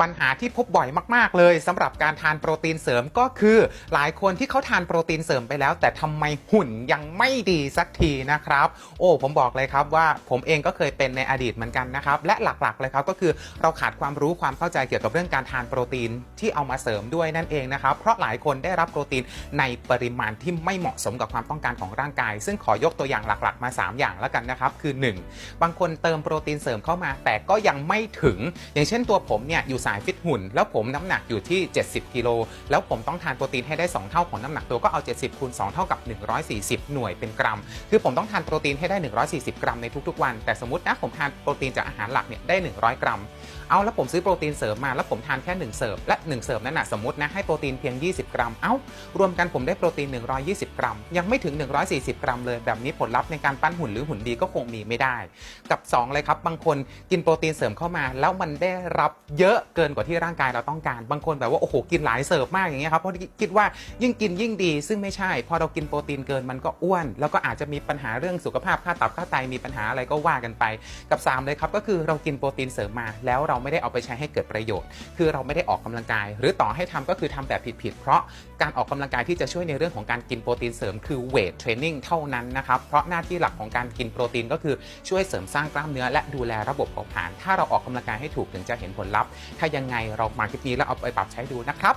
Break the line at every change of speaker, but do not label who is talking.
ปัญหาที่พบบ่อยมากๆ เลยสำหรับการทานโปรตีนเสริมก็คือ หลายคนที่เขาทานโปรตีนเสริมไปแล้ว แต่ทำไมหุ่นยังไม่ดีสักทีนะครับ โอ้ผมบอกเลยครับว่าผมเองก็เคยเป็นในอดีตเหมือนกันนะครับ และหลักๆเลยครับก็คือเราขาดความรู้ความเข้าใจเกี่ยวกับเรื่องการทานโปรตีนที่เอามาเสริมด้วยนั่นเองนะครับ เพราะหลายคนได้รับโปรตีนในปริมาณที่ไม่เหมาะสมกับความต้องการของร่างกาย ซึ่งขอยกตัวอย่างหลักๆ มา 3 อย่างแล้วกันนะครับ คือ 1 บางคนเติมโปรตีนเสริมเข้ามา แต่ก็ยังไม่ถึง อย่างเช่นตัวผมเนี่ยอยู่สายฟิตหุ่น แล้วผมน้ำหนักอยู่ที่ 70กิโลแล้วผมต้องทานโปรตีนให้ได้ 2 เท่าของน้ำหนักตัวก็เอา 70คูณ2เท่ากับ 140 หน่วยเป็นกรัม คือผมต้องทานโปรตีนให้ได้ 140 กรัมในทุกๆวัน แต่สมมตินะผมทานโปรตีนจากอาหารหลักเนี่ยได้ 100 กรัม เอาแล้วผมซื้อโปรตีนเสริมมาแล้วผมทานแค่1เสิร์ฟและ1เสิร์ฟนั้นนะสมมตินะให้โปรตีนเพียง 20 กรัม เอ้ารวมกันผมได้โปรตีน 120 กรัม ยังไม่ถึง 140 กรัมเลยแบบนี้ผลลัพธ์ในการปั้นหุ่นหรือหุ่นดีก็คงมีไม่ได้ กับ 2 เลยครับบางคนกินโปรตีนเสริมเข้ามา แล้วมันได้รับเยอะเกินกว่าที่ร่างกายเราต้องการ บางคนแบบว่าโอ้โหกินหลายเสิร์ฟมากอย่างเงี้ยครับเพราะคิดว่ายิ่งกินยิ่งดี ซึ่งไม่ใช่ พอเรากินโปรตีนเกินมันก็อ้วน แล้วก็อาจจะมีปัญหาเรื่องสุขภาพค่าตับค่าไตมีปัญหาอะไรก็ว่ากันไป กับ 3 เลยครับก็คือเรากินโปรตีนเสริมมา แล้วเราไม่ได้เอาไปใช้ให้เกิดประโยชน์ คือเราไม่ได้ออกกำลังกาย หรือต่อให้ทำก็คือทำแบบผิดๆเพราะการออกกำลังกายที่จะช่วยในเรื่องของการกินโปรตีนเสริมคือเวทเทรนนิ่งเท่านั้นนะครับเพราะหน้าที่หลักของการกินโปรตีนก็คือช่วยเสริมสร้างกล้ามเนื้อและดูแลระบบเผาผลาญถ้าเราออกกำลังกายให้ถูกถึงจะเห็นผลลัพธ์ถ้ายังไงเรามาคลิปนี้แล้วเอาไปปรับใช้ดูนะครับ